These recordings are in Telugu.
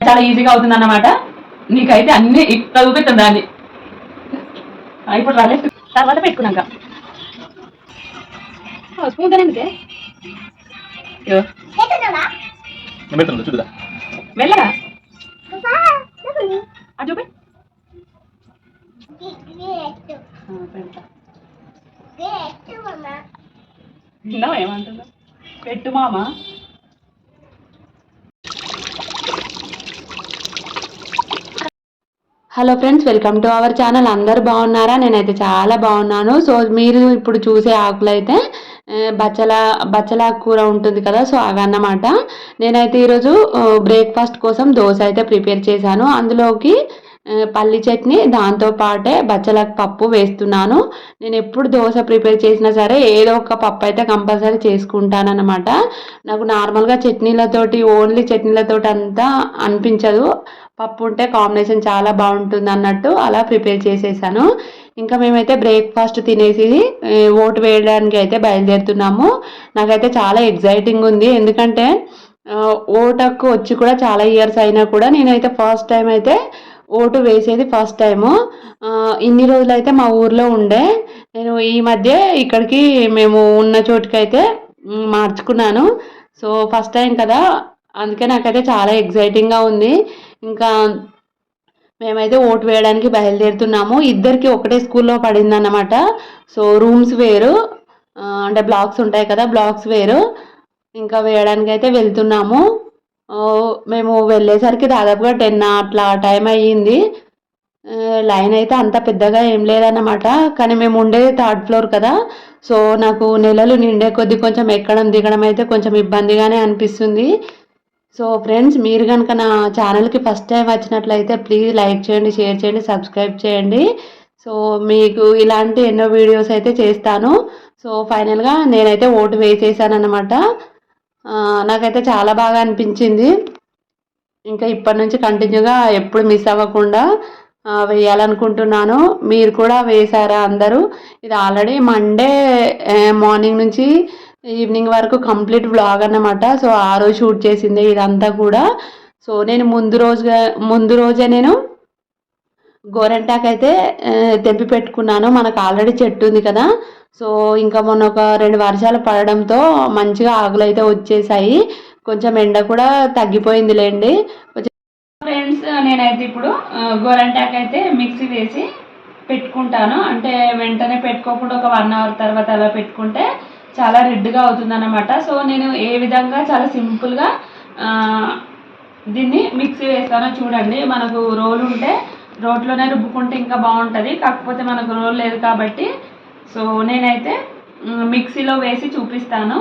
చాలా ఈజీగా అవుతుంది అన్నమాట నీకైతే అన్ని ఇట్లా చూపిస్తుంది దాన్ని. ఇప్పుడు రాలే. తర్వాత పెట్టుకున్నాక. స్పూన్ చూడదా. వెళ్ళరా? చూపి. ఏమంటుందో? పెట్టు మామ. Hello friends welcome to our channel అందరు బాగున్నారా? నేనైతే చాలా బాగున్నాను. సో మీరు ఇప్పుడు చూసే ఆకులు అయితే బచ్చలా బచ్చల బచ్చల కూర ఉంటుంది కదా సో అవి అన్నమాట నేనైతే ఈరోజు బ్రేక్ఫాస్ట్ కోసం దోశ అయితే ప్రిపేర్ చేశాను. అందులోకి పల్లి చట్నీ దాంతో పాటే పప్పు వేస్తున్నాను. నేను ఎప్పుడు దోశ ప్రిపేర్ చేసినా సరే ఏదో ఒక పప్పు అయితే కంపల్సరీ చేసుకుంటాను నాకు నార్మల్గా చట్నీలతోటి ఓన్లీ చట్నీలతోటి అంతా అనిపించదు. పప్పు ఉంటే కాంబినేషన్ చాలా బాగుంటుంది అన్నట్టు అలా ప్రిపేర్ చేసేసాను. ఇంకా మేమైతే బ్రేక్ఫాస్ట్ తినేసి ఓటు వేయడానికి అయితే బయలుదేరుతున్నాము. నాకైతే చాలా ఎగ్జైటింగ్ ఉంది. ఎందుకంటే ఓటకు వచ్చి కూడా చాలా ఇయర్స్ అయినా కూడా నేనైతే ఫస్ట్ టైం అయితే ఓటు వేసేది ఫస్ట్ టైము ఇన్ని రోజులు అయితే మా ఊర్లో ఉండే. నేను ఈ మధ్య ఇక్కడికి మేము ఉన్న చోటుకైతే మార్చుకున్నాను. సో ఫస్ట్ టైం కదా అందుకే నాకైతే చాలా ఎగ్జైటింగ్గా ఉంది. ఇంకా మేమైతే ఓటు వేయడానికి బయలుదేరుతున్నాము. ఇద్దరికి ఒకటే స్కూల్లో పడిందన్నమాట. సో రూమ్స్ వేరు. అంటే బ్లాక్స్ ఉంటాయి కదా బ్లాక్స్ వేరు. ఇంకా వేయడానికి అయితే వెళ్తున్నాము మేము వెళ్ళేసరికి దాదాపుగా టెన్ అట్లా టైం అయ్యింది. లైన్ అయితే అంత పెద్దగా ఏం లేదన్నమాట. కానీ మేము ఉండేది థర్డ్ ఫ్లోర్ కదా. సో నాకు నెలలు నిండే కొద్ది కొంచెం ఎక్కడం దిగడం అయితే కొంచెం ఇబ్బందిగానే అనిపిస్తుంది. సో ఫ్రెండ్స్ మీరు కనుక నా ఛానల్కి ఫస్ట్ టైం వచ్చినట్లయితే ప్లీజ్ లైక్ చేయండి షేర్ చేయండి సబ్స్క్రైబ్ చేయండి. సో మీకు ఇలాంటి ఎన్నో వీడియోస్ అయితే చేస్తాను. సో ఫైనల్గా నేనైతే ఓటు వేసేసాను అనమాట నాకైతే చాలా బాగా అనిపించింది. ఇంకా ఇప్పటి నుంచి కంటిన్యూగా ఎప్పుడు మిస్ అవ్వకుండా వేయాలనుకుంటున్నాను. మీరు కూడా వేశారా అందరూ? ఇది ఆల్రెడీ మండే మార్నింగ్ నుంచి ఈవినింగ్ వరకు కంప్లీట్ వ్లాగ్ అన్నమాట. సో ఆ రోజు షూట్ చేసింది ఇదంతా కూడా. సో నేను ముందు రోజుగా ముందు రోజే నేను గోరెంటాక్ అయితే తెంపి పెట్టుకున్నాను. మనకు ఆల్రెడీ చెట్టు ఉంది కదా. సో ఇంకా మొన్న ఒక రెండు వర్షాలు పడడంతో మంచిగా ఆకులు అయితే వచ్చేసాయి. కొంచెం ఎండ కూడా తగ్గిపోయింది లేండి ఫ్రెండ్స్ నేనైతే ఇప్పుడు గోరెంటాక్ అయితే మిక్సీ వేసి పెట్టుకుంటాను. అంటే వెంటనే పెట్టుకోకుండా ఒక వన్ అవర్ తర్వాత అలా పెట్టుకుంటే చాలా రెడ్గా అవుతుంది అనమాట సో నేను ఏ విధంగా చాలా సింపుల్గా దీన్ని మిక్సీ వేస్తానో చూడండి. మనకు రోల్ ఉంటే రోట్లోనే రుబ్బుకుంటే ఇంకా బాగుంటుంది. కాకపోతే మనకు రోల్ లేదు కాబట్టి. సో నేనైతే మిక్సీలో వేసి చూపిస్తాను.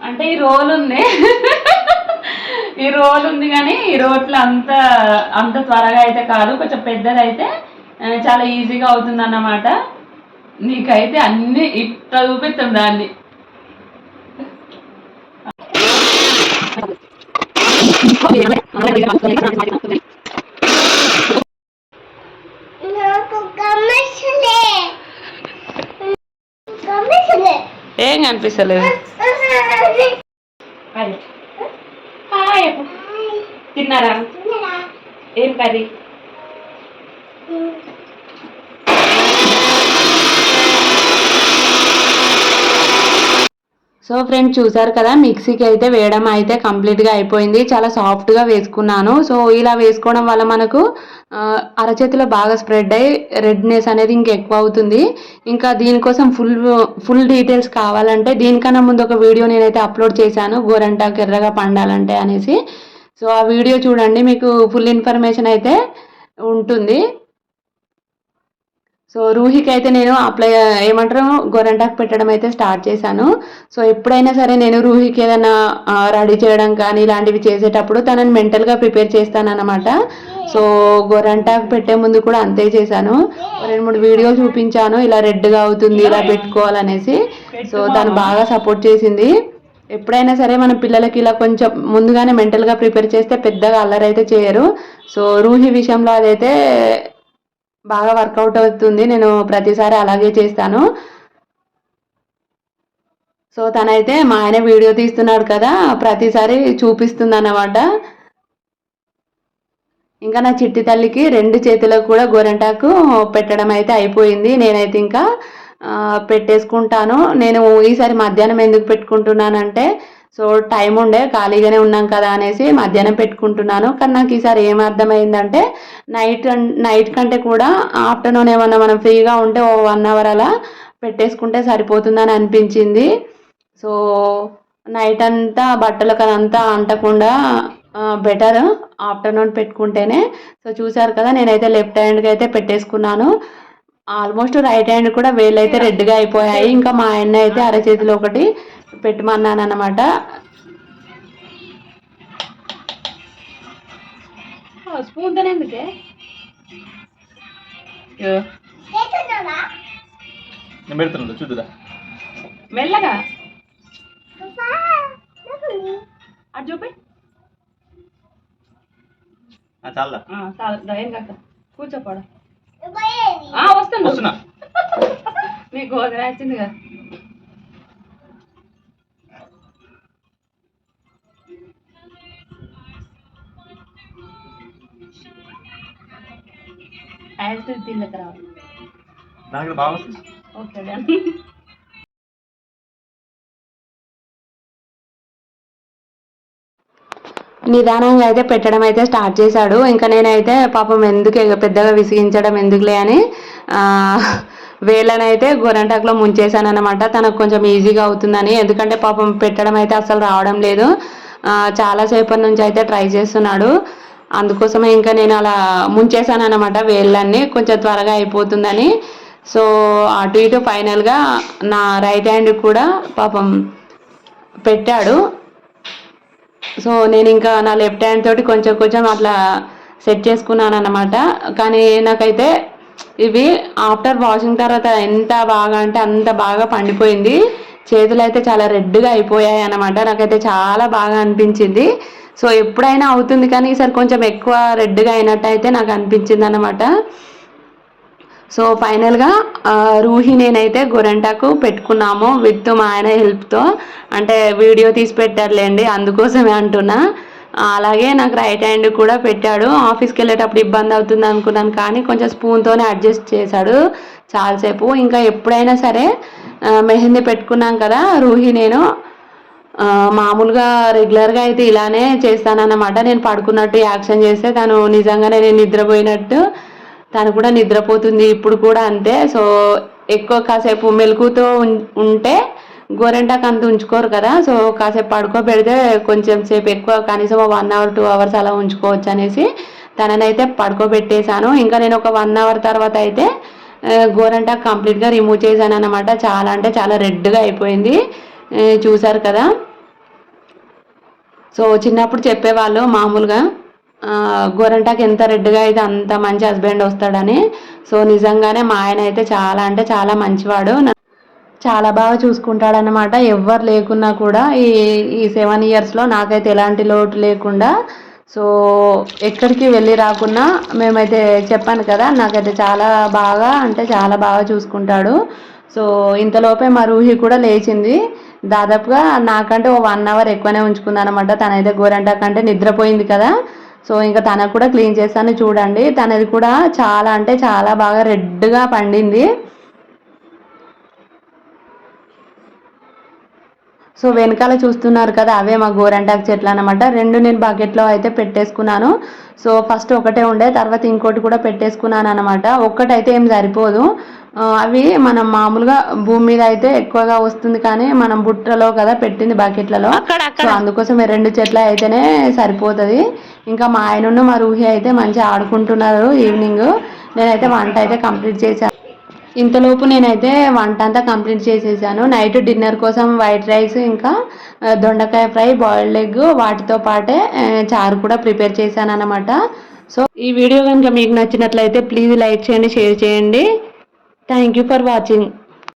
అంటే ఈ రోల్ ఉంది. ఈ రోల్ ఉంది కానీ ఈ రోట్లు అంత అంత త్వరగా అయితే కాదు. కొంచెం పెద్దదైతే చాలా ఈజీగా అవుతుంది అన్నమాట నీకైతే అన్ని ఇట్లా చూపిస్తాం దాన్ని. ఏం కనిపిస్తలేదు? హాయ్ తిన్నారా? ఏం కర్రీ? సో ఫ్రెండ్స్ చూసారు కదా మిక్సీకి అయితే వేయడం అయితే కంప్లీట్గా అయిపోయింది. చాలా సాఫ్ట్గా వేసుకున్నాను. సో ఇలా వేసుకోవడం వల్ల మనకు అరచేతిలో బాగా స్ప్రెడ్ అయ్యి రెడ్నెస్ అనేది ఇంకెక్కువ అవుతుంది. ఇంకా దీనికోసం ఫుల్ ఫుల్ డీటెయిల్స్ కావాలంటే దీనికన్నా ముందు ఒక వీడియో నేనైతే అప్లోడ్ చేశాను. గోరంటాకు ఎర్రగా పండాలంటే అనేసి. సో ఆ వీడియో చూడండి మీకు ఫుల్ ఇన్ఫర్మేషన్ అయితే ఉంటుంది. సో రూహికి అయితే నేను అప్లై ఏమంటారు గొరంటాకు పెట్టడం అయితే స్టార్ట్ చేశాను. సో ఎప్పుడైనా సరే నేను రూహికి ఏదైనా రెడీ చేయడం కానీ ఇలాంటివి చేసేటప్పుడు తనని మెంటల్గా ప్రిపేర్ చేస్తానన్నమాట. సో గొరంటాకు పెట్టే ముందు కూడా అంతే చేశాను. రెండు మూడు వీడియోలు చూపించాను ఇలా రెడ్గా అవుతుంది ఇలా పెట్టుకోవాలనేసి. సో తను బాగా సపోర్ట్ చేసింది. ఎప్పుడైనా సరే మన పిల్లలకి ఇలా కొంచెం ముందుగానే మెంటల్గా ప్రిపేర్ చేస్తే పెద్దగా అల్లరైతే చేయరు. సో రూహి విషయంలో అదైతే బాగా వర్కౌట్ అవుతుంది. నేను ప్రతిసారి అలాగే చేస్తాను. సో తనైతే మా ఆయన వీడియో తీస్తున్నాడు కదా ప్రతిసారి చూపిస్తుంది అన్నమాట ఇంకా నా చిట్టి తల్లికి రెండు చేతులకు కూడా గోరంటాకు పెట్టడం అయితే అయిపోయింది. నేనైతే ఇంకా పెట్టేసుకుంటాను. నేను ఈసారి మధ్యాహ్నం ఎందుకు పెట్టుకుంటున్నానంటే సో టైం ఉండే ఖాళీగానే ఉన్నాం కదా అనేసి మధ్యాహ్నం పెట్టుకుంటున్నాను. కానీ నాకు ఈసారి ఏం అర్థమైందంటే నైట్ నైట్ కంటే కూడా ఆఫ్టర్నూన్ ఏమన్నా మనం ఫ్రీగా ఉంటే ఓ వన్ అవర్ అలా పెట్టేసుకుంటే సరిపోతుందని అనిపించింది. సో నైట్ అంతా బట్టలకు అదంతా అంటకుండా బెటర్ ఆఫ్టర్నూన్ పెట్టుకుంటేనే. సో చూసారు కదా నేనైతే లెఫ్ట్ హ్యాండ్కి అయితే పెట్టేసుకున్నాను. ఆల్మోస్ట్ రైట్ హ్యాండ్ కూడా వేళ్ళు అయితే రెడ్గా అయిపోయాయి. ఇంకా మా ఆయన అయితే అరచేతిలో ఒకటి పెట్టమన్నాను అనమాట స్పూన్ చూద్దురా. మెల్లగా. చూపి. చాలా కూర్చోపోడా వస్తాను వస్తున్నా. నీకు ఒక వచ్చింది కదా. నాకు బాగా వస్తుంది. ఓకే నిదానంగా అయితే పెట్టడం అయితే స్టార్ట్ చేశాడు. ఇంకా నేనైతే పాపం ఎందుకు పెద్దగా విసిగించడం ఎందుకులే అని వేళ్ళనైతే గోరంటాకులో ముంచేశాను అనమాట తనకు కొంచెం ఈజీగా అవుతుందని. ఎందుకంటే పాపం పెట్టడం అయితే అసలు రావడం లేదు. చాలాసేపటి నుంచి అయితే ట్రై చేస్తున్నాడు. అందుకోసమే ఇంకా నేను అలా ముంచేశాను అనమాట వేళ్ళన్నీ. కొంచెం త్వరగా అయిపోతుందని. సో అటు ఇటు ఫైనల్గా నా రైట్ హ్యాండ్ కూడా పాపం పెట్టాడు. సో నేను ఇంకా నా లెఫ్ట్ హ్యాండ్ తోటి కొంచెం కొంచెం అట్లా సెట్ చేసుకున్నాను అనమాట కానీ నాకైతే ఇవి ఆఫ్టర్ వాషింగ్ తర్వాత ఎంత బాగా అంటే అంత బాగా పండిపోయింది. చేతులు అయితే చాలా రెడ్గా అయిపోయాయి అనమాట నాకైతే చాలా బాగా అనిపించింది. సో ఎప్పుడైనా అవుతుంది కానీ ఈసారి కొంచెం ఎక్కువ రెడ్గా అయినట్టు అయితే నాకు అనిపించింది అనమాట సో ఫైనల్గా రూహి నేనైతే గొరంటాకు పెట్టుకున్నాము విత్ మా ఆయన హెల్ప్తో. అంటే వీడియో తీసి పెట్టారులేండి అందుకోసమే అంటున్నా. అలాగే నాకు రైట్ హ్యాండ్ కూడా పెట్టాడు. ఆఫీస్కి వెళ్ళేటప్పుడు ఇబ్బంది అవుతుంది అనుకున్నాను కానీ కొంచెం స్పూన్తోనే అడ్జస్ట్ చేశాడు చాలాసేపు. ఇంకా ఎప్పుడైనా సరే మెహందీ పెట్టుకున్నాం కదా రూహి నేను. మామూలుగా రెగ్యులర్గా అయితే ఇలానే చేస్తానన్నమాట. నేను పడుకున్నట్టు యాక్షన్ చేస్తే తను నిజంగానే నేను నిద్రపోయినట్టు తను కూడా నిద్రపోతుంది ఇప్పుడు కూడా అంతే. సో ఎక్కువ కాసేపు మెలకుతో ఉం- ఉంటే గోరెంటాకు అంత ఉంచుకోరు కదా. సో కాసేపు పడుకోబెడితే కొంచెం సేపు ఎక్కువ కనీసం వన్ అవర్ టూ అవర్స్ అలా ఉంచుకోవచ్చు అనేసి తననైతే పడుకోబెట్టేశాను. ఇంకా నేను ఒక వన్ అవర్ తర్వాత అయితే ఆ, గోరంటాకు కంప్లీట్గా రిమూవ్ చేశాను అనమాట చాలా అంటే చాలా రెడ్గా అయిపోయింది. చూశారు చూసారు కదా. సో చిన్నప్పుడు చెప్పేవాళ్ళు మామూలుగా. గోరంటాకి ఎంత రెడ్గా అయితే అంత మంచి హస్బెండ్ వస్తాడని. సో నిజంగానే మా ఆయన అయితే చాలా అంటే చాలా మంచివాడు. చాలా బాగా చూసుకుంటాడనమాట ఎవ్వరు లేకున్నా కూడా ఈ ఈ సెవెన్ ఇయర్స్లో నాకైతే ఎలాంటి లోటు లేకుండా. సో ఎక్కడికి వెళ్ళి రాకున్నా మేమైతే చెప్పాను కదా నాకైతే చాలా బాగా అంటే చాలా బాగా చూసుకుంటాడు. సో ఇంతలోపే మా రూహి కూడా లేచింది. దాదాపుగా నాకంటే ఓ వన్ అవర్ ఎక్కువనే ఉంచుకుందనమాట తనైతే గోరంట కంటే నిద్రపోయింది కదా. సో ఇంకా తనకు కూడా క్లీన్ చేస్తాను చూడండి. తనది కూడా చాలా అంటే చాలా బాగా రెడ్గా పండింది. సో వెనకాల చూస్తున్నారు కదా అవే మా గోరంటాకు చెట్లు అనమాట రెండు నేను బకెట్లో అయితే పెట్టేసుకున్నాను. సో ఫస్ట్ ఒకటే ఉండే తర్వాత ఇంకోటి కూడా పెట్టేసుకున్నాను అనమాట ఒక్కటైతే ఏం సరిపోదు. అవి మనం మామూలుగా భూమి మీద అయితే ఎక్కువగా వస్తుంది కానీ మనం బుట్టలో కదా పెట్టింది బకెట్లలో. సో అందుకోసం రెండు చెట్లు అయితేనే సరిపోతుంది. ఇంకా మా ఆయన మా రూహి అయితే మంచిగా ఆడుకుంటున్నారు ఈవినింగ్. నేనైతే వంట అయితే కంప్లీట్ చేశాను. ఇంతలోపు నేనైతే వంట అంతా కంప్లీట్ చేసేసాను. నైట్ డిన్నర్ కోసం వైట్ రైస్ ఇంకా దొండకాయ ఫ్రై బాయిల్డ్ ఎగ్ వాటితో పాటే చారు కూడా ప్రిపేర్ చేశాను అనమాట సో ఈ వీడియో కనుక మీకు నచ్చినట్లయితే ప్లీజ్ లైక్ చేయండి షేర్ చేయండి. Thank you for watching.